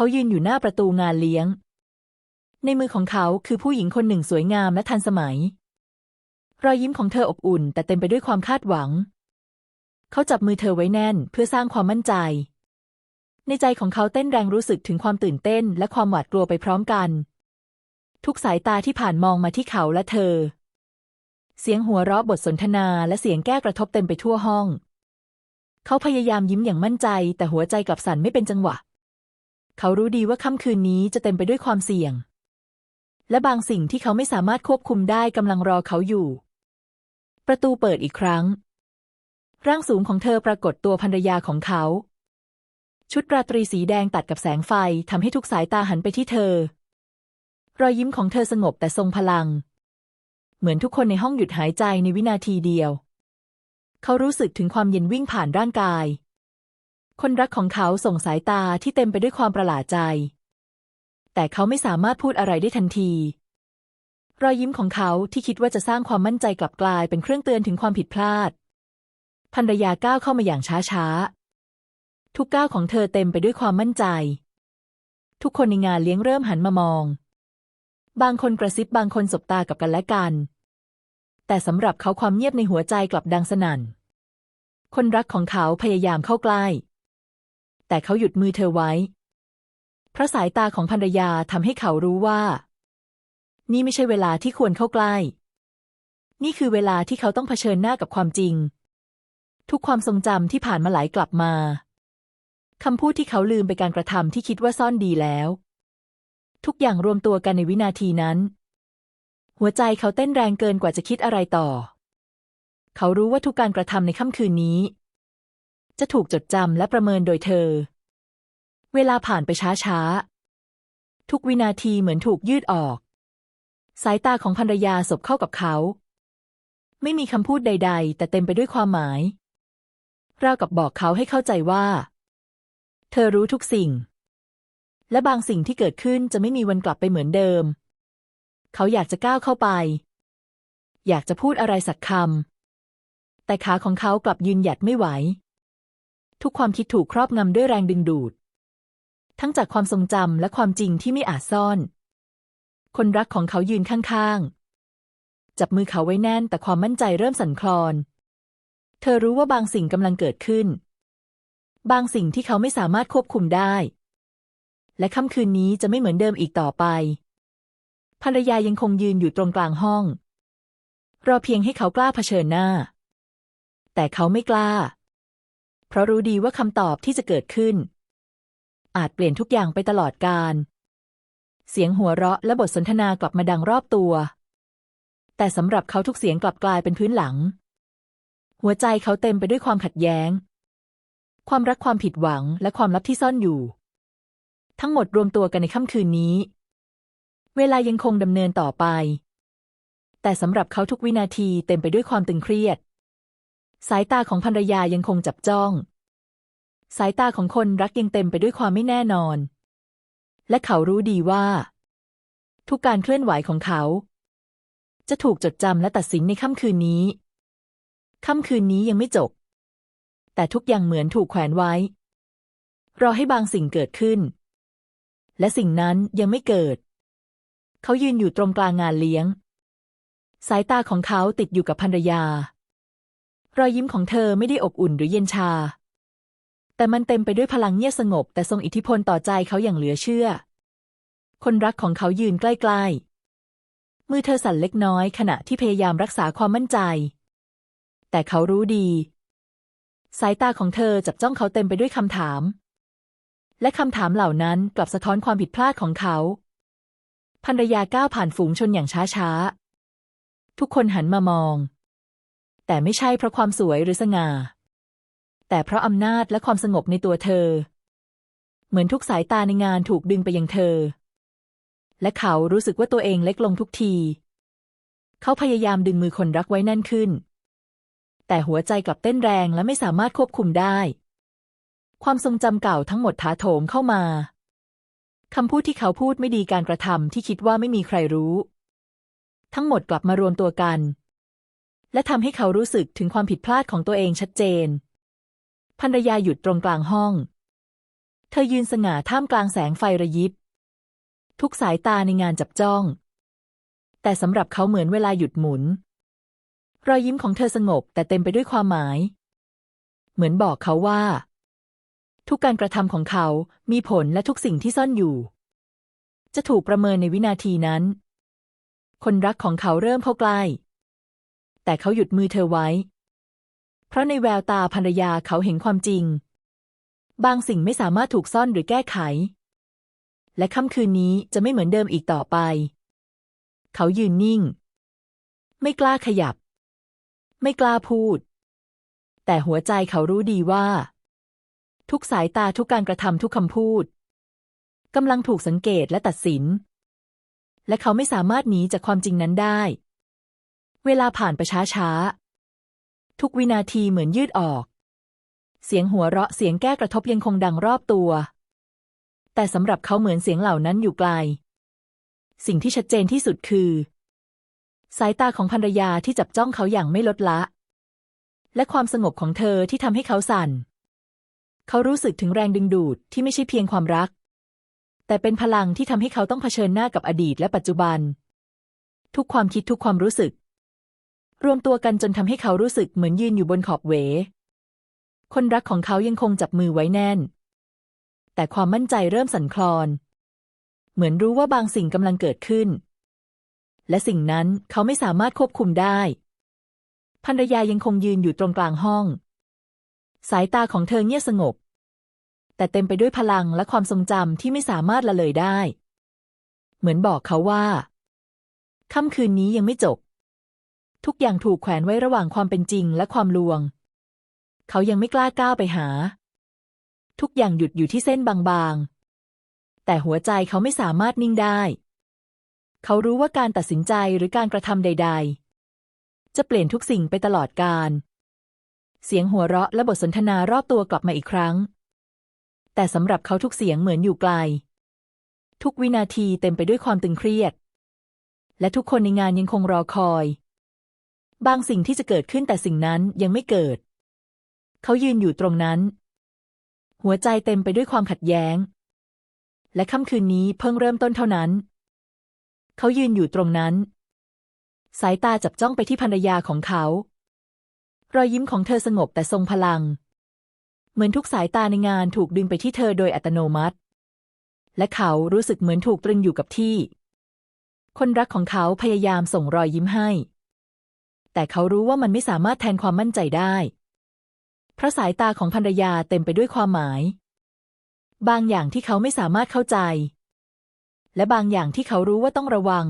เขายืนอยู่หน้าประตูงานเลี้ยง ในมือของเขาคือผู้หญิงคนหนึ่งสวยงามและทันสมัย รอยยิ้มของเธออบอุ่น แต่เต็มไปด้วยความคาดหวัง เขาจับมือเธอไว้แน่นเพื่อสร้างความมั่นใจ ในใจของเขาเต้นแรงรู้สึกถึงความตื่นเต้นและความหวาดกลัวไปพร้อมกัน ทุกสายตาที่ผ่านมองมาที่เขาและเธอ เสียงหัวเราะบทสนทนาและเสียงแก้กระทบเต็มไปทั่วห้อง เขาพยายามยิ้มอย่างมั่นใจ แต่หัวใจกลับสั่นไม่เป็นจังหวะ เขารู้ดีว่าค่ำคืนนี้จะเต็มไปด้วยความเสี่ยง และบางสิ่งที่เขาไม่สามารถควบคุมได้กำลังรอเขาอยู่ ประตูเปิดอีกครั้ง ร่างสูงของเธอปรากฏตัวภรรยาของเขา ชุดราตรีสีแดงตัดกับแสงไฟทำให้ทุกสายตาหันไปที่เธอ รอยยิ้มของเธอสงบแต่ทรงพลัง เหมือนทุกคนในห้องหยุดหายใจในวินาทีเดียว เขารู้สึกถึงความเย็นวิ่งผ่านร่างกาย คนรักของเขาส่งสายตาที่เต็มไปด้วยความประหลาดใจ แต่เขาไม่สามารถพูดอะไรได้ทันที รอยยิ้มของเขาที่คิดว่าจะสร้างความมั่นใจกลับกลายเป็นเครื่องเตือนถึงความผิดพลาดภรรยาก้าวเข้ามาอย่างช้าๆทุกก้าวของเธอเต็มไปด้วยความมั่นใจ ทุกคนในงานเลี้ยงเริ่มหันมามอง บางคนกระซิบบางคนสบตากับกันและกัน แต่สำหรับเขาความเงียบในหัวใจกลับดังสนั่น คนรักของเขาพยายามเข้าใกล้ แต่เขาหยุดมือเธอไว้ เพราะสายตาของภรรยาทำให้เขารู้ว่า นี่ไม่ใช่เวลาที่ควรเข้าใกล้ นี่คือเวลาที่เขาต้องเผชิญหน้ากับความจริง ทุกความทรงจำที่ผ่านมาไหลกลับมาคำพูดที่เขาลืมไปการกระทำที่คิดว่าซ่อนดีแล้ว ทุกอย่างรวมตัวกันในวินาทีนั้น หัวใจเขาเต้นแรงเกินกว่าจะคิดอะไรต่อ เขารู้ว่าทุกการกระทำในค่ำคืนนี้ จะถูกจดจำและประเมินโดยเธอ เวลาผ่านไปช้าๆ ทุกวินาทีเหมือนถูกยืดออก สายตาของภรรยาสบเข้ากับเขา ไม่มีคำพูดใด ๆ แต่เต็มไปด้วยความหมาย ราวกับบอกเขาให้เข้าใจว่า เธอรู้ทุกสิ่ง และบางสิ่งที่เกิดขึ้นจะไม่มีวันกลับไปเหมือนเดิม เขาอยากจะก้าวเข้าไป อยากจะพูดอะไรสักคำแต่ขาของเขากลับยืนหยัดไม่ไหว ทุกความคิดถูกครอบงำด้วยแรงดึงดูด ทั้งจากความทรงจำและความจริงที่ไม่อาจซ่อน คนรักของเขายืนข้างๆ จับมือเขาไว้แน่นแต่ความมั่นใจเริ่มสั่นคลอน เธอรู้ว่าบางสิ่งกำลังเกิดขึ้น บางสิ่งที่เขาไม่สามารถควบคุมได้ และค่ำคืนนี้จะไม่เหมือนเดิมอีกต่อไป ภรรยายังคงยืนอยู่ตรงกลางห้อง รอเพียงให้เขากล้าเผชิญหน้า แต่เขาไม่กล้า เพราะรู้ดีว่าคำตอบที่จะเกิดขึ้น อาจเปลี่ยนทุกอย่างไปตลอดกาลเสียงหัวเราะและบทสนทนากลับมาดังรอบตัว แต่สำหรับเขาทุกเสียงกลับกลายเป็นพื้นหลัง หัวใจเขาเต็มไปด้วยความขัดแย้ง ความรักความผิดหวังและความลับที่ซ่อนอยู่ ทั้งหมดรวมตัวกันในค่ำคืนนี้ เวลายังคงดำเนินต่อไป แต่สำหรับเขาทุกวินาทีเต็มไปด้วยความตึงเครียด สายตาของภรรยายังคงจับจ้อง สายตาของคนรักยังเต็มไปด้วยความไม่แน่นอน และเขารู้ดีว่า ทุกการเคลื่อนไหวของเขา จะถูกจดจำและตัดสินในค่ำคืนนี้ ค่ำคืนนี้ยังไม่จบ แต่ทุกอย่างเหมือนถูกแขวนไว้ รอให้บางสิ่งเกิดขึ้น และสิ่งนั้นยังไม่เกิด เขายืนอยู่ตรงกลางงานเลี้ยง สายตาของเขาติดอยู่กับภรรยา รอยยิ้มของเธอไม่ได้อบอุ่นหรือเย็นชา แต่มันเต็มไปด้วยพลังเงียบสงบ แต่ทรงอิทธิพลต่อใจเขาอย่างเหลือเชื่อ คนรักของเขายืนใกล้ๆ มือเธอสั่นเล็กน้อยขณะที่พยายามรักษาความมั่นใจ แต่เขารู้ดี สายตาของเธอจับจ้องเขาเต็มไปด้วยคำถาม และคำถามเหล่านั้นกลับสะท้อนความผิดพลาดของเขาภรรยาก้าวผ่านฝูงชนอย่างช้าๆ ทุกคนหันมามอง แต่ไม่ใช่เพราะความสวยหรือสง่า แต่เพราะอำนาจและความสงบในตัวเธอ เหมือนทุกสายตาในงานถูกดึงไปยังเธอ และเขารู้สึกว่าตัวเองเล็กลงทุกที เขาพยายามดึงมือคนรักไว้แน่นขึ้น แต่หัวใจกลับเต้นแรงและไม่สามารถควบคุมได้ ความทรงจำเก่าทั้งหมดถาโถมเข้ามาคำพูดที่เขาพูดไม่ดีการกระทำที่คิดว่าไม่มีใครรู้ ทั้งหมดกลับมารวมตัวกัน และทำให้เขารู้สึกถึงความผิดพลาดของตัวเองชัดเจนภรรยาหยุดตรงกลางห้อง เธอยืนสง่าท่ามกลางแสงไฟระยิบ ทุกสายตาในงานจับจ้อง แต่สำหรับเขาเหมือนเวลาหยุดหมุน รอยยิ้มของเธอสงบแต่เต็มไปด้วยความหมาย เหมือนบอกเขาว่า ทุกการกระทำของเขามีผลและทุกสิ่งที่ซ่อนอยู่ จะถูกประเมินในวินาทีนั้น คนรักของเขาเริ่มเข้าใกล้ แต่เขาหยุดมือเธอไว้ เพราะในแววตาภรรยาเขาเห็นความจริง บางสิ่งไม่สามารถถูกซ่อนหรือแก้ไข และค่ำคืนนี้จะไม่เหมือนเดิมอีกต่อไป เขายืนนิ่ง ไม่กล้าขยับ ไม่กล้าพูด แต่หัวใจเขารู้ดีว่า ทุกสายตาทุกการกระทำทุกคำพูดกำลังถูกสังเกตและตัดสิน และเขาไม่สามารถหนีจากความจริงนั้นได้ เวลาผ่านไปช้าช้าๆ ทุกวินาทีเหมือนยืดออก เสียงหัวเราะเสียงแก้กระทบยังคงดังรอบตัว แต่สำหรับเขาเหมือนเสียงเหล่านั้นอยู่ไกล สิ่งที่ชัดเจนที่สุดคือ สายตาของภรรยาที่จับจ้องเขาอย่างไม่ลดละ และความสงบของเธอที่ทำให้เขาสั่น เขารู้สึกถึงแรงดึงดูดที่ไม่ใช่เพียงความรัก แต่เป็นพลังที่ทำให้เขาต้องเผชิญหน้ากับอดีตและปัจจุบัน ทุกความคิดทุกความรู้สึก รวมตัวกันจนทำให้เขารู้สึกเหมือนยืนอยู่บนขอบเว คนรักของเขายังคงจับมือไว้แน่น แต่ความมั่นใจเริ่มสั่นคลอน เหมือนรู้ว่าบางสิ่งกำลังเกิดขึ้น และสิ่งนั้นเขาไม่สามารถควบคุมได้ภรรยายังคงยืนอยู่ตรงกลางห้อง สายตาของเธอเงียบสงบ แต่เต็มไปด้วยพลังและความทรงจำที่ไม่สามารถละเลยได้ เหมือนบอกเขาว่าค่ำคืนนี้ยังไม่จบ ทุกอย่างถูกแขวนไว้ระหว่างความเป็นจริงและความลวง เขายังไม่กล้าก้าวไปหา ทุกอย่างหยุดอยู่ที่เส้นบางๆ แต่หัวใจเขาไม่สามารถนิ่งได้ เขารู้ว่าการตัดสินใจหรือการกระทำใด ๆ จะเปลี่ยนทุกสิ่งไปตลอดกาลเสียงหัวเราะและบทสนทนารอบตัวกลับมาอีกครั้ง แต่สำหรับเขาทุกเสียงเหมือนอยู่ไกล ทุกวินาทีเต็มไปด้วยความตึงเครียด และทุกคนในงานยังคงรอคอย บางสิ่งที่จะเกิดขึ้นแต่สิ่งนั้นยังไม่เกิด เขายืนอยู่ตรงนั้น หัวใจเต็มไปด้วยความขัดแย้ง และค่ำคืนนี้เพิ่งเริ่มต้นเท่านั้น เขายืนอยู่ตรงนั้น สายตาจับจ้องไปที่ภรรยาของเขา รอยยิ้มของเธอสงบแต่ทรงพลัง เหมือนทุกสายตาในงานถูกดึงไปที่เธอโดยอัตโนมัติ และเขารู้สึกเหมือนถูกตรึงอยู่กับที่ คนรักของเขาพยายามส่งรอยยิ้มให้ แต่เขารู้ว่ามันไม่สามารถแทนความมั่นใจได้เพราะสายตาของภรรยาเต็มไปด้วยความหมาย บางอย่างที่เขาไม่สามารถเข้าใจ และบางอย่างที่เขารู้ว่าต้องระวัง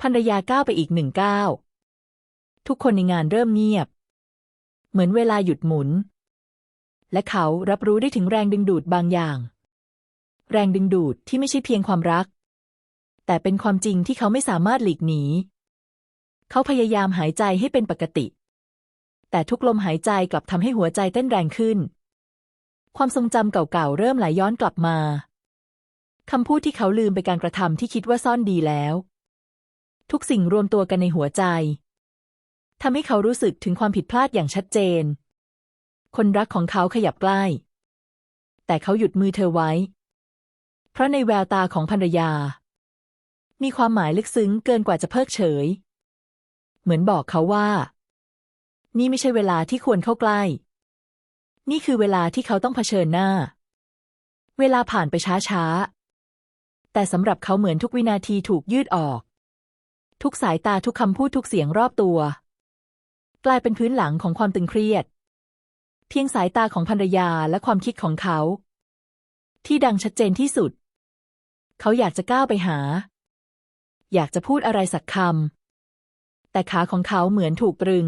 ภรรยาก้าวไปอีกหนึ่งก้าวทุกคนในงานเริ่มเงียบ เหมือนเวลาหยุดหมุน และเขารับรู้ได้ถึงแรงดึงดูดบางอย่าง แรงดึงดูดที่ไม่ใช่เพียงความรัก แต่เป็นความจริงที่เขาไม่สามารถหลีกหนี เขาพยายามหายใจให้เป็นปกติ แต่ทุกลมหายใจกลับทำให้หัวใจเต้นแรงขึ้น ความทรงจำเก่าๆ เริ่มไหลย้อนกลับมาคำพูดที่เขาลืมไปการกระทำที่คิดว่าซ่อนดีแล้ว ทุกสิ่งรวมตัวกันในหัวใจทำให้เขารู้สึกถึงความผิดพลาดอย่างชัดเจน คนรักของเขาขยับใกล้ แต่เขาหยุดมือเธอไว้ เพราะในแววตาของภรรยา มีความหมายลึกซึ้งเกินกว่าจะเพิกเฉย เหมือนบอกเขาว่า นี่ไม่ใช่เวลาที่ควรเข้าใกล้ นี่คือเวลาที่เขาต้องเผชิญหน้า เวลาผ่านไปช้าๆ แต่สำหรับเขาเหมือนทุกวินาทีถูกยืดออก ทุกสายตาทุกคำพูดทุกเสียงรอบตัว กลายเป็นพื้นหลังของความตึงเครียด เพียงสายตาของภรรยาและความคิดของเขา ที่ดังชัดเจนที่สุด เขาอยากจะก้าวไปหา อยากจะพูดอะไรสักคำ แต่ขาของเขาเหมือนถูกตรึง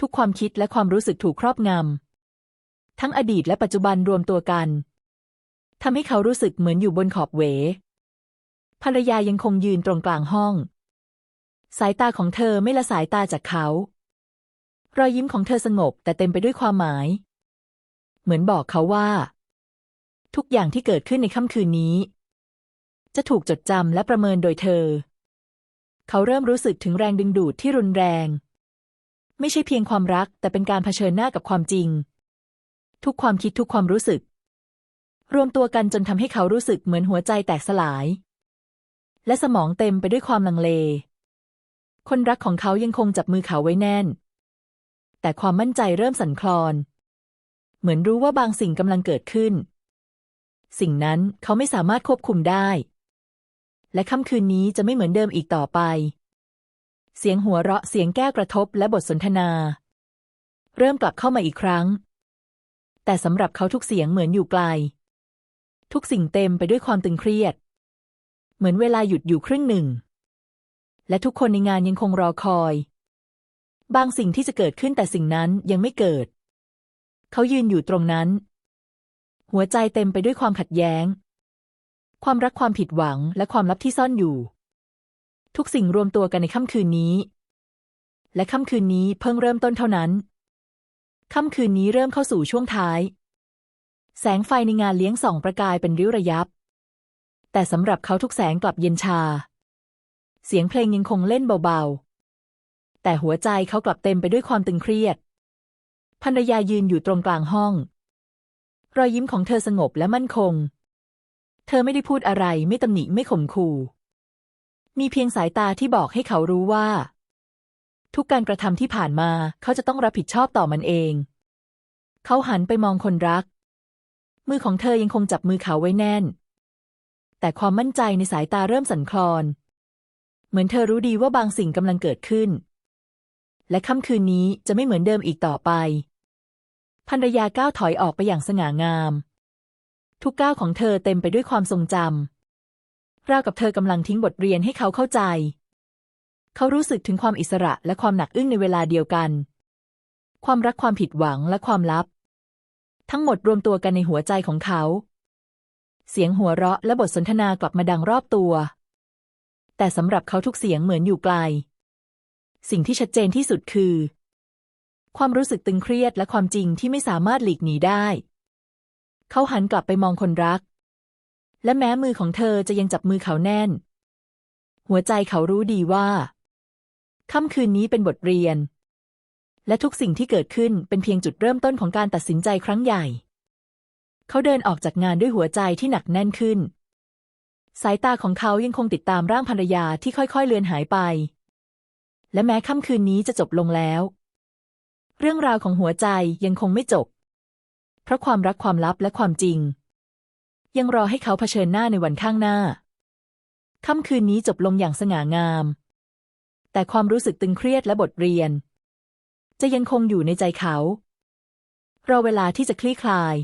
ทุกความคิดและความรู้สึกถูกครอบงำ ทั้งอดีตและปัจจุบันรวมตัวกันทำให้เขารู้สึกเหมือนอยู่บนขอบเว ภรรยายังคงยืนตรงกลางห้อง สายตาของเธอไม่ละสายตาจากเขา รอยยิ้มของเธอสงบแต่เต็มไปด้วยความหมาย เหมือนบอกเขาว่า ทุกอย่างที่เกิดขึ้นในค่ำคืนนี้ จะถูกจดจำและประเมินโดยเธอ เขาเริ่มรู้สึกถึงแรงดึงดูดที่รุนแรง ไม่ใช่เพียงความรัก แต่เป็นการเผชิญหน้ากับความจริง ทุกความคิดทุกความรู้สึก รวมตัวกันจนทำให้เขารู้สึกเหมือนหัวใจแตกสลาย และสมองเต็มไปด้วยความลังเล คนรักของเขายังคงจับมือเขาไว้แน่น แต่ความมั่นใจเริ่มสั่นคลอน เหมือนรู้ว่าบางสิ่งกำลังเกิดขึ้น สิ่งนั้นเขาไม่สามารถควบคุมได้ และค่ำคืนนี้จะไม่เหมือนเดิมอีกต่อไป เสียงหัวเราะเสียงแก้วกระทบและบทสนทนา เริ่มกลับเข้ามาอีกครั้ง แต่สำหรับเขาทุกเสียงเหมือนอยู่ไกล ทุกสิ่งเต็มไปด้วยความตึงเครียด เหมือนเวลาหยุดอยู่ครึ่งหนึ่ง และทุกคนในงานยังคงรอคอย บางสิ่งที่จะเกิดขึ้นแต่สิ่งนั้นยังไม่เกิด เขายืนอยู่ตรงนั้น หัวใจเต็มไปด้วยความขัดแย้ง ความรักความผิดหวังและความลับที่ซ่อนอยู่ ทุกสิ่งรวมตัวกันในค่ำคืนนี้ และค่ำคืนนี้เพิ่งเริ่มต้นเท่านั้น ค่ำคืนนี้เริ่มเข้าสู่ช่วงท้าย แสงไฟในงานเลี้ยงส่องประกายเป็นริ้วระยับ แต่สำหรับเขาทุกแสงกลับเย็นชา เสียงเพลงยังคงเล่นเบาๆ แต่หัวใจเขากลับเต็มไปด้วยความตึงเครียดภรรยายืนอยู่ตรงกลางห้อง รอยยิ้มของเธอสงบและมั่นคง เธอไม่ได้พูดอะไรไม่ตำหนิไม่ข่มขู่มีเพียงสายตาที่บอกให้เขารู้ว่า ทุกการกระทำที่ผ่านมาเขาจะต้องรับผิดชอบต่อมันเอง เขาหันไปมองคนรัก มือของเธอยังคงจับมือเขาไว้แน่น แต่ความมั่นใจในสายตาเริ่มสั่นคลอน เหมือนเธอรู้ดีว่าบางสิ่งกำลังเกิดขึ้น และค่ำคืนนี้จะไม่เหมือนเดิมอีกต่อไปภรรยาก้าวถอยออกไปอย่างสง่างาม ทุกก้าวของเธอเต็มไปด้วยความทรงจำราวกับเธอกำลังทิ้งบทเรียนให้เขาเข้าใจ เขารู้สึกถึงความอิสระและความหนักอึ้งในเวลาเดียวกัน ความรักความผิดหวังและความลับ ทั้งหมดรวมตัวกันในหัวใจของเขา เสียงหัวเราะและบทสนทนากลับมาดังรอบตัว แต่สำหรับเขาทุกเสียงเหมือนอยู่ไกล สิ่งที่ชัดเจนที่สุดคือ ความรู้สึกตึงเครียดและความจริงที่ไม่สามารถหลีกหนีได้ เขาหันกลับไปมองคนรัก และแม้มือของเธอจะยังจับมือเขาแน่น หัวใจเขารู้ดีว่าค่ำคืนนี้เป็นบทเรียน และทุกสิ่งที่เกิดขึ้นเป็นเพียงจุดเริ่มต้นของการตัดสินใจครั้งใหญ่ เขาเดินออกจากงานด้วยหัวใจที่หนักแน่นขึ้น สายตาของเขายังคงติดตามร่างภรรยาที่ค่อยๆเลือนหายไป และแม้ค่ำคืนนี้จะจบลงแล้ว เรื่องราวของหัวใจยังคงไม่จบ เพราะความรักความลับและความจริง ยังรอให้เขาเผชิญหน้าในวันข้างหน้า ค่ำคืนนี้จบลงอย่างสง่างาม แต่ความรู้สึกตึงเครียดและบทเรียน จะยังคงอยู่ในใจเขา รอเวลาที่จะคลี่คลาย